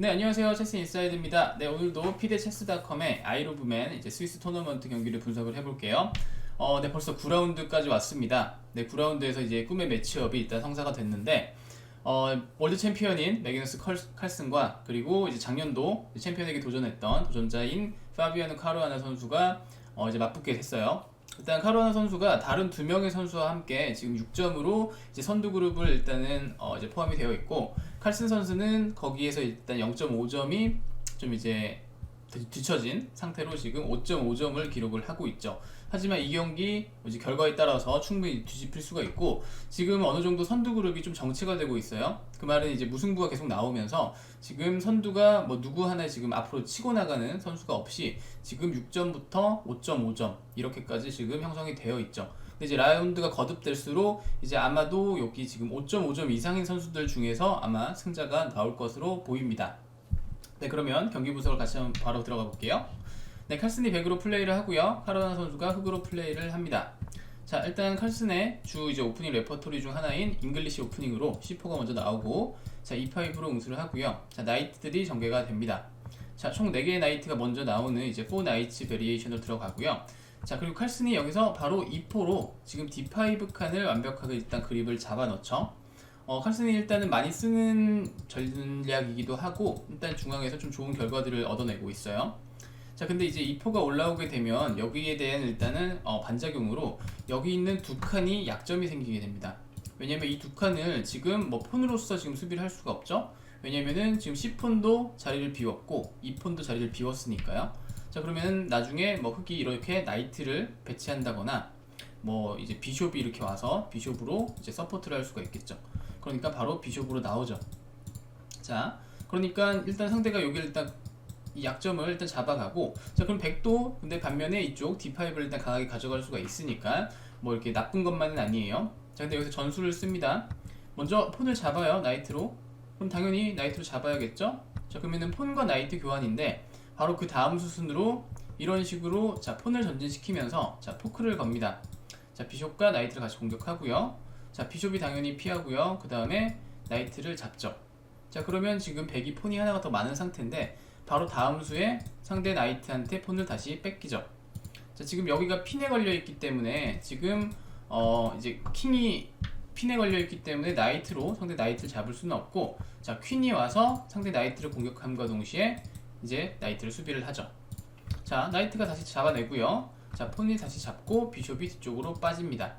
네 안녕하세요 체스 인사이드입니다. 네 오늘도 피데체스닷컴의 아이로브맨 이제 스위스 토너먼트 경기를 분석을 해볼게요. 어, 네 벌써 9라운드까지 왔습니다. 네 9라운드에서 이제 꿈의 매치업이 일단 성사가 됐는데 어, 월드 챔피언인 매그너스 컬- 칼슨과 그리고 이제 작년도 챔피언에게 도전했던 도전자인 파비아누 카루아나 선수가 어, 이제 맞붙게 됐어요. 일단 카루아나 선수가 다른 두 명의 선수와 함께 지금 6점으로 이제 선두 그룹을 일단은 어, 이제 포함이 되어 있고 칼슨 선수는 거기에서 일단 0.5점이 좀 이제 뒤- 뒤처진 상태로 지금 5.5점을 기록을 하고 있죠. 하지만 이 경기 이제 결과에 따라서 충분히 뒤집힐 수가 있고 지금 어느 정도 선두 그룹이 좀 정체가 되고 있어요. 그 말은 이제 무승부가 계속 나오면서 지금 선두가 뭐 누구 하나 지금 앞으로 치고 나가는 선수가 없이 지금 6점부터 5.5점 이렇게까지 지금 형성이 되어 있죠. 근데 이제 라운드가 거듭될수록 이제 아마도 여기 지금 5.5점 이상인 선수들 중에서 아마 승자가 나올 것으로 보입니다. 네 그러면 경기 분석을 같이 한번 바로 들어가 볼게요. 네 칼슨이 100으로 플레이를 하고요. 카로나 선수가 흑으로 플레이를 합니다. 자 일단 칼슨의 주 이제 오프닝 레퍼토리 중 하나인 잉글리시 오프닝으로 C4가 먼저 나오고 자 E5로 응수를 하고요. 자 나이트들이 전개가 됩니다. 자 총 4개의 나이트가 먼저 나오는 이제 4 나이츠 베리에이션으로 들어가고요. 자 그리고 칼슨이 여기서 바로 2포로 지금 D5 칸을 완벽하게 일단 그립을 잡아 넣죠. 어, 칼슨이 일단은 많이 쓰는 전략이기도 하고 일단 중앙에서 좀 좋은 결과들을 얻어내고 있어요. 자 근데 이제 2포가 올라오게 되면 여기에 대한 일단은 어, 반작용으로 여기 있는 두 칸이 약점이 생기게 됩니다. 왜냐면 이 두 칸을 지금 뭐 폰으로서 지금 수비를 할 수가 없죠. 왜냐면은 지금 C폰도 자리를 비웠고 E폰도 자리를 비웠으니까요. 자 그러면 나중에 뭐 흑이 이렇게 나이트를 배치한다거나 뭐 이제 비숍이 이렇게 와서 비숍으로 이제 서포트를 할 수가 있겠죠. 그러니까 바로 비숍으로 나오죠. 자 그러니까 일단 상대가 여기 일단 이 약점을 일단 잡아가고 자 그럼 백도 근데 반면에 이쪽 D5를 일단 강하게 가져갈 수가 있으니까 뭐 이렇게 나쁜 것만은 아니에요. 자 근데 여기서 전술을 씁니다. 먼저 폰을 잡아요 나이트로. 그럼 당연히 나이트로 잡아야겠죠. 자 그러면은 폰과 나이트 교환인데 바로 그 다음 수순으로 이런 식으로 자 폰을 전진시키면서 자 포크를 겁니다. 자 비숍과 나이트를 같이 공격하고요. 자 비숍이 당연히 피하고요. 그 다음에 나이트를 잡죠. 자 그러면 지금 백이 폰이 하나가 더 많은 상태인데 바로 다음 수에 상대 나이트한테 폰을 다시 뺏기죠. 자 지금 여기가 핀에 걸려 있기 때문에 지금 어 이제 킹이 핀에 걸려 있기 때문에 나이트로 상대 나이트를 잡을 수는 없고 자 퀸이 와서 상대 나이트를 공격함과 동시에 이제 나이트를 수비를 하죠. 자 나이트가 다시 잡아내고요. 자 폰이 다시 잡고 비숍이 뒤쪽으로 빠집니다.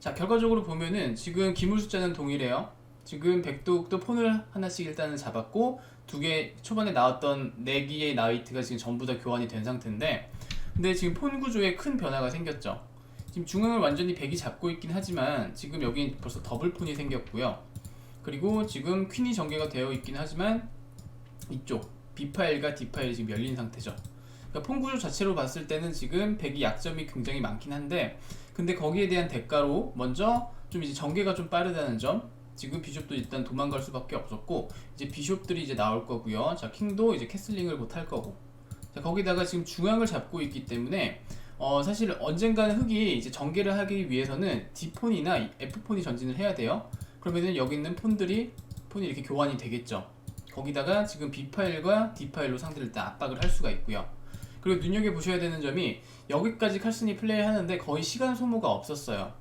자 결과적으로 보면은 지금 기물 숫자는 동일해요. 지금 백독도 폰을 하나씩 일단은 잡았고 두 개 초반에 나왔던 네 개의 나이트가 지금 전부 다 교환이 된 상태인데 근데 지금 폰 구조에 큰 변화가 생겼죠. 지금 중앙을 완전히 백이 잡고 있긴 하지만 지금 여기 벌써 더블 폰이 생겼고요. 그리고 지금 퀸이 전개가 되어 있긴 하지만 이쪽 B 파일과 D 파일이 지금 열린 상태죠. 그러니까 폰 구조 자체로 봤을 때는 지금 백이 약점이 굉장히 많긴 한데 근데 거기에 대한 대가로 먼저 좀 이제 전개가 좀 빠르다는 점 지금 비숍도 일단 도망갈 수밖에 없었고 이제 비숍들이 이제 나올 거고요. 자 킹도 이제 캐슬링을 못 할 거고. 자 거기다가 지금 중앙을 잡고 있기 때문에 어 사실 언젠가는 흑이 이제 전개를 하기 위해서는 D폰이나 F폰이 전진을 해야 돼요. 그러면은 여기 있는 폰들이 폰이 이렇게 교환이 되겠죠. 거기다가 지금 B 파일과 D 파일로 상대를 일단 압박을 할 수가 있고요. 그리고 눈여겨 보셔야 되는 점이 여기까지 칼슨이 플레이하는데 거의 시간 소모가 없었어요.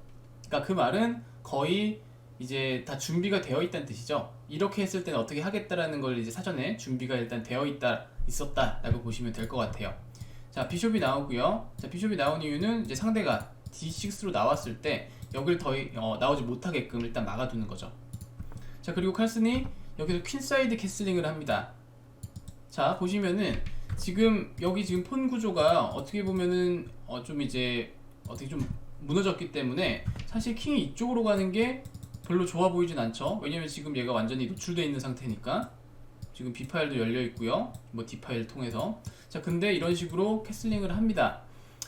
그러니까 그 말은 거의 이제 다 준비가 되어 있다는 뜻이죠. 이렇게 했을 때는 어떻게 하겠다라는 걸 이제 사전에 준비가 일단 되어 있다 있었다라고 보시면 될 것 같아요. 자 비숍이 나오고요. 자 비숍이 나온 이유는 이제 상대가 D6로 나왔을 때 여기를 더 어, 나오지 못하게끔 일단 막아두는 거죠. 자 그리고 칼슨이 여기서 퀸사이드 캐슬링을 합니다. 자 보시면은 지금 여기 지금 폰 구조가 어떻게 보면은 어, 좀 이제 어떻게 좀 무너졌기 때문에 사실 킹이 이쪽으로 가는 게 별로 좋아 보이진 않죠. 왜냐면 지금 얘가 완전히 노출되어 있는 상태니까 지금 B 파일도 열려 있고요. 뭐 D 파일 통해서 자 근데 이런 식으로 캐슬링을 합니다.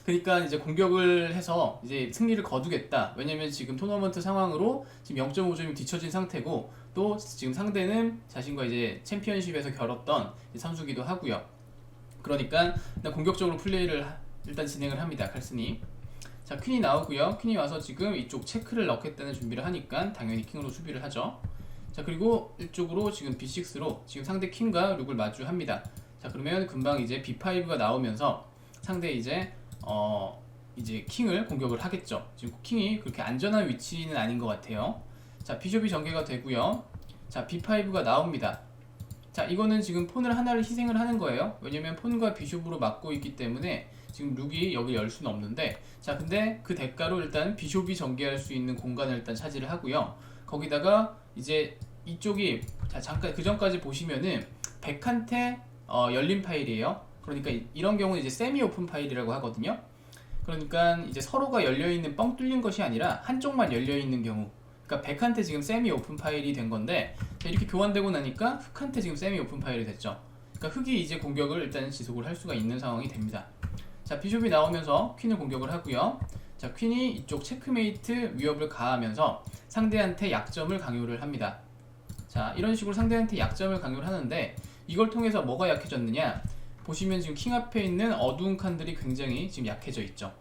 그러니까 이제 공격을 해서 이제 승리를 거두겠다. 왜냐면 지금 토너먼트 상황으로 지금 0.5점이 뒤처진 상태고 또 지금 상대는 자신과 이제 챔피언십에서 이 선수기도 하고요. 그러니까 공격적으로 플레이를 하- 일단 진행을 합니다. 칼슨이. 자 퀸이 나오고요. 퀸이 와서 지금 이쪽 체크를 넣겠다는 준비를 하니까 당연히 킹으로 수비를 하죠. 자 그리고 이쪽으로 지금 B6로 지금 상대 킹과 룩을 마주합니다. 자 그러면 금방 이제 B5가 나오면서 상대 이제 어 이제 킹을 공격을 하겠죠. 지금 킹이 그렇게 안전한 위치는 아닌 것 같아요. 자 비숍이 전개가 되고요. 자 B5가 나옵니다. 자 이거는 지금 폰을 하나를 희생을 하는 거예요. 왜냐면 폰과 비숍으로 막고 있기 때문에 지금 룩이 여기 열 수는 없는데 자 근데 그 대가로 일단 비숍이 전개할 수 있는 공간을 일단 차지를 하고요. 거기다가 이제 이쪽이 자 잠깐 그 전까지 보시면은 100한테 어, 열린 파일이에요. 그러니까 이- 이런 경우는 이제 세미 오픈 파일이라고 하거든요. 그러니까 이제 서로가 열려 있는 뻥 뚫린 것이 아니라 한쪽만 열려 있는 경우. 그러니까 100한테 지금 세미 오픈 파일이 된 건데 자, 이렇게 교환되고 나니까 흑한테 지금 세미 오픈 파일이 됐죠. 그러니까 흑이 이제 공격을 일단 지속을 할 수가 있는 상황이 됩니다. 자 비숍이 나오면서 퀸을 공격을 하고요. 자 퀸이 이쪽 체크메이트 위협을 가하면서 상대한테 약점을 강요를 합니다. 자 이런 식으로 상대한테 약점을 강요를 하는데 이걸 통해서 뭐가 약해졌느냐? 보시면 지금 킹 앞에 있는 어두운 칸들이 굉장히 지금 약해져 있죠.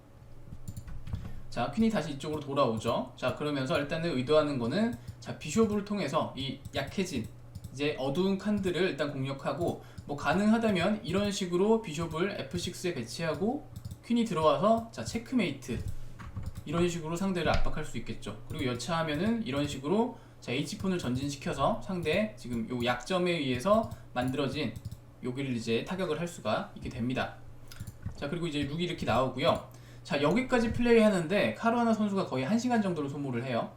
자, 퀸이 다시 이쪽으로 돌아오죠. 자, 그러면서 일단은 의도하는 거는 자, 비숍을 통해서 이 약해진 이제 어두운 칸들을 일단 공략하고 뭐 가능하다면 이런 식으로 비숍을 F6에 배치하고 퀸이 들어와서 자, 체크메이트 이런 식으로 상대를 압박할 수 있겠죠. 그리고 여차하면은 이런 식으로 자, H폰을 전진시켜서 상대 지금 요 약점에 의해서 만들어진 여기를 이제 타격을 할 수가 있게 됩니다. 자 그리고 이제 룩이 이렇게 나오고요. 자 여기까지 플레이 하는데 카루아나 선수가 거의 1시간 정도를 소모를 해요.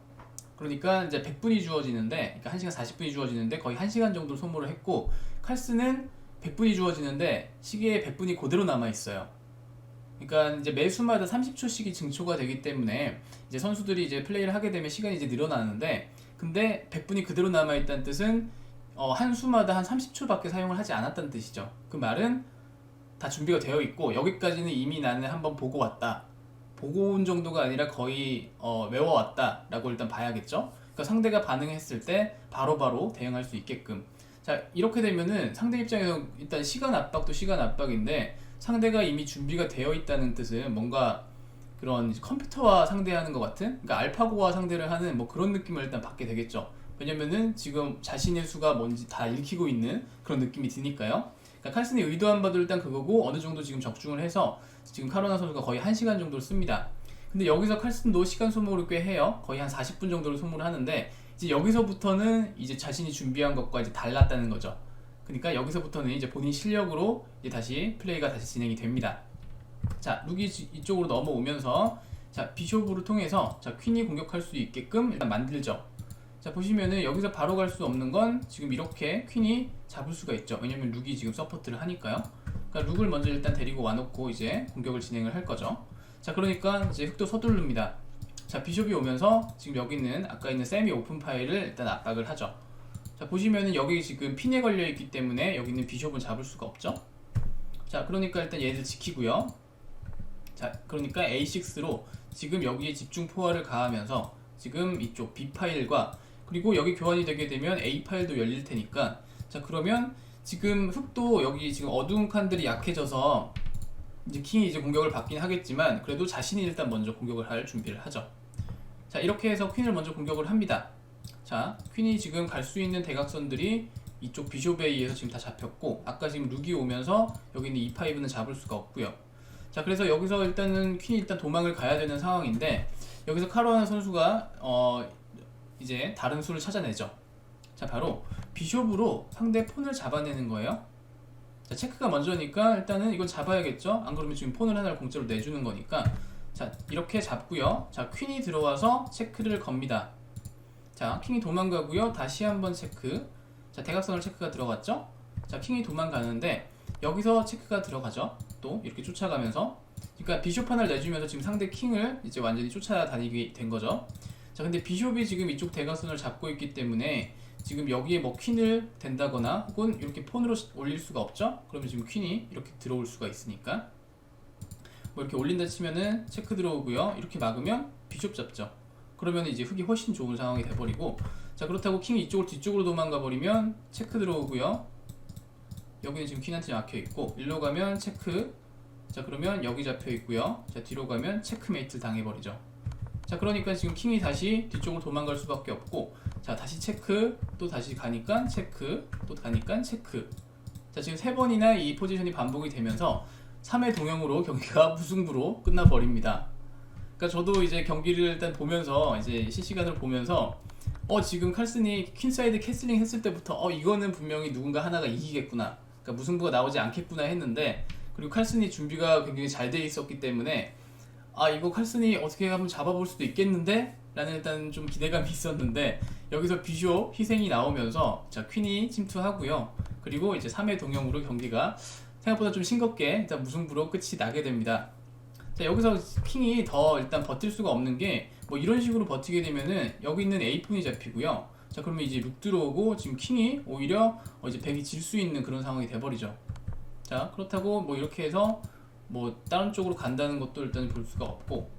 그러니까 이제 100분이 주어지는데 그러니까 1시간 40분이 주어지는데 거의 1시간 정도 소모를 했고 칼스는 100분이 주어지는데 시계에 100분이 그대로 남아 있어요. 그러니까 이제 매 수마다 30초씩이 증초가 되기 때문에 이제 선수들이 이제 플레이를 하게 되면 시간이 이제 늘어나는데 근데 100분이 그대로 남아 있다는 뜻은 어, 한 수마다 한 30초밖에 사용을 하지 않았다는 뜻이죠. 그 말은 다 준비가 되어 있고 여기까지는 이미 나는 한번 보고 왔다. 보고 온 정도가 아니라 거의 어, 외워왔다라고 일단 봐야겠죠. 그러니까 상대가 반응했을 때 바로바로 대응할 수 있게끔. 자 이렇게 되면은 상대 입장에서 일단 시간 압박도 시간 압박인데 상대가 이미 준비가 되어 있다는 뜻은 뭔가 그런 컴퓨터와 상대하는 것 같은 그러니까 알파고와 상대를 하는 뭐 그런 느낌을 일단 받게 되겠죠. 왜냐면은 지금 자신의 수가 뭔지 다 읽히고 있는 그런 느낌이 드니까요. 그러니까 칼슨이 의도한 바도 일단 그거고 어느 정도 지금 적중을 해서 지금 카로나 선수가 거의 1시간 정도를 씁니다. 근데 여기서 칼슨도 시간 소모를 꽤 해요. 거의 한 40분 정도를 소모를 하는데 이제 여기서부터는 이제 자신이 준비한 것과 이제 달랐다는 거죠. 그러니까 여기서부터는 이제 본인 실력으로 이제 다시 플레이가 다시 진행이 됩니다. 자, 룩이 지- 이쪽으로 넘어오면서 자, 비숍으로 통해서 자, 퀸이 공격할 수 있게끔 일단 만들죠. 자, 보시면은 여기서 바로 갈 수 없는 건 지금 이렇게 퀸이 잡을 수가 있죠. 왜냐면 룩이 지금 서포트를 하니까요. 그러니까 룩을 먼저 일단 데리고 와놓고 이제 공격을 진행을 할 거죠. 자, 그러니까 이제 흑도 서두릅니다. 자, 비숍이 오면서 지금 여기 있는 아까 있는 세미 오픈 파일을 일단 압박을 하죠. 자, 보시면은 여기 지금 핀에 걸려 있기 때문에 여기 있는 비숍은 잡을 수가 없죠. 자, 그러니까 일단 얘를 지키고요. 자, 그러니까 A6로 지금 여기에 집중 포화를 가하면서 지금 이쪽 B 파일과 그리고 여기 교환이 되게 되면 A 파일도 열릴 테니까 자, 그러면 지금 흑도 여기 지금 어두운 칸들이 약해져서 이제 킹이 이제 공격을 받긴 하겠지만 그래도 자신이 일단 먼저 공격을 할 준비를 하죠. 자, 이렇게 해서 퀸을 먼저 공격을 합니다. 자, 퀸이 지금 갈 수 있는 대각선들이 이쪽 비숍에 의해서 지금 다 잡혔고 아까 지금 룩이 오면서 여기 있는 E5는 잡을 수가 없고요. 자 그래서 여기서 일단은 퀸이 일단 도망을 가야 되는 상황인데 여기서 카로하나 선수가 어 이제 다른 수를 찾아내죠. 자 바로 비숍으로 상대 폰을 잡아내는 거예요. 자 체크가 먼저니까 일단은 이건 잡아야겠죠. 안 그러면 지금 폰을 하나를 공짜로 내주는 거니까 자 이렇게 잡고요. 자 퀸이 들어와서 체크를 겁니다. 자 킹이 도망가고요. 다시 한번 체크. 자 대각선을 체크가 들어갔죠. 자 킹이 도망가는데 여기서 체크가 들어가죠. 또 이렇게 쫓아가면서 그러니까 비숍 하나를 내주면서 지금 상대 킹을 이제 완전히 쫓아다니게 된 거죠. 자 근데 비숍이 지금 이쪽 대각선을 잡고 있기 때문에 지금 여기에 뭐 퀸을 댄다거나 혹은 이렇게 폰으로 올릴 수가 없죠. 그러면 지금 퀸이 이렇게 들어올 수가 있으니까 뭐 이렇게 올린다 치면은 체크 들어오고요. 이렇게 막으면 비숍 잡죠. 그러면 이제 흑이 훨씬 좋은 상황이 돼버리고 자 그렇다고 킹이 이쪽으로 뒤쪽으로 도망가 버리면 체크 들어오고요. 여기는 지금 퀸한테 막혀 있고 일로 가면 체크 자 그러면 여기 잡혀 있고요 자 뒤로 가면 체크메이트 당해버리죠 자 그러니까 지금 킹이 다시 뒤쪽으로 도망갈 수밖에 없고 자자 다시 체크 또 다시 가니까 체크 또 가니까 체크 자 지금 세 번이나 이 포지션이 반복이 되면서 3회 동영으로 경기가 무승부로 끝나버립니다. 그러니까 저도 이제 경기를 일단 보면서 이제 실시간으로 보면서 어 지금 칼슨이 퀸사이드 캐슬링 했을 때부터 어 이거는 분명히 누군가 하나가 이기겠구나. 그러니까 무승부가 나오지 않겠구나 했는데 그리고 칼슨이 준비가 굉장히 잘 돼 있었기 때문에 아 이거 칼슨이 어떻게 한번 잡아볼 수도 있겠는데? 라는 일단 좀 기대감이 있었는데 여기서 비쇼 희생이 나오면서 자 퀸이 침투하고요. 그리고 이제 3회 동영으로 경기가 생각보다 좀 싱겁게 일단 무승부로 끝이 나게 됩니다. 자 여기서 킹이 더 일단 버틸 수가 없는 게 뭐 이런 식으로 버티게 되면은 여기 있는 에이폰이 잡히고요. 자 그러면 이제 룩 들어오고 지금 킹이 오히려 어 이제 백이 질 수 있는 그런 상황이 돼버리죠. 자 그렇다고 뭐 이렇게 해서 뭐 다른 쪽으로 간다는 것도 일단 볼 수가 없고.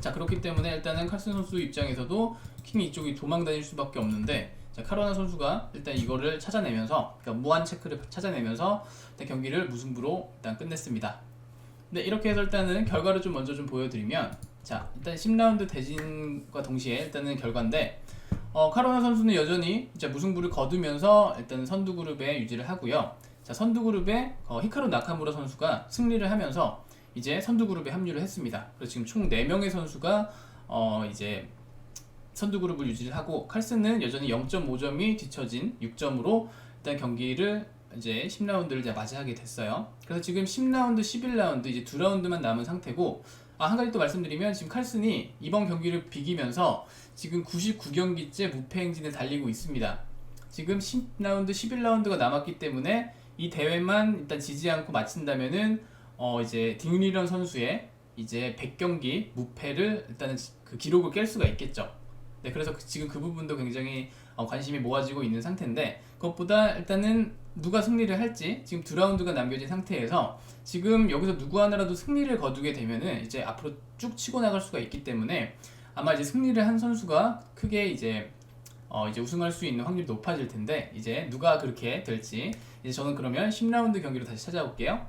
자 그렇기 때문에 일단은 칼슨 선수 입장에서도 킹이 이쪽이 도망 다닐 수밖에 없는데 자 카로나 선수가 일단 이거를 찾아내면서 그러니까 무한 체크를 찾아내면서 경기를 무승부로 일단 끝냈습니다. 네 이렇게 해서 일단은 결과를 좀 먼저 좀 보여드리면 자 일단 10라운드 대진과 동시에 일단은 결과인데 어, 카로나 선수는 여전히 이제 무승부를 거두면서 일단 선두 그룹에 유지를 하고요. 자 선두 그룹에 어, 히카루 나카무라 선수가 승리를 하면서 이제 선두 그룹에 합류를 했습니다. 그래서 지금 총 4명의 선수가 어 이제 선두 그룹을 유지를 하고 칼슨은 여전히 0.5점이 뒤처진 6점으로 일단 경기를 이제 10라운드를 이제 맞이하게 됐어요. 그래서 지금 10라운드, 11라운드 이제 두 라운드만 남은 상태고 아, 한 가지 또 말씀드리면 지금 칼슨이 이번 경기를 비기면서 지금 99경기째 무패 행진을 달리고 있습니다. 지금 10라운드, 11라운드가 남았기 때문에 이 대회만 일단 지지 않고 마친다면은 어 이제 딩리런 선수의 이제 100경기 무패를 일단은 그 기록을 깰 수가 있겠죠. 네, 그래서 그- 지금 그 부분도 굉장히 어, 관심이 모아지고 있는 상태인데 그것보다 일단은 누가 승리를 할지 지금 두 라운드가 남겨진 상태에서 지금 여기서 누구 하나라도 승리를 거두게 되면은 이제 앞으로 쭉 치고 나갈 수가 있기 때문에 아마 이제 승리를 한 선수가 크게 이제 어 이제 우승할 수 있는 확률이 높아질 텐데 이제 누가 그렇게 될지 이제 저는 그러면 10라운드 경기로 다시 찾아올게요.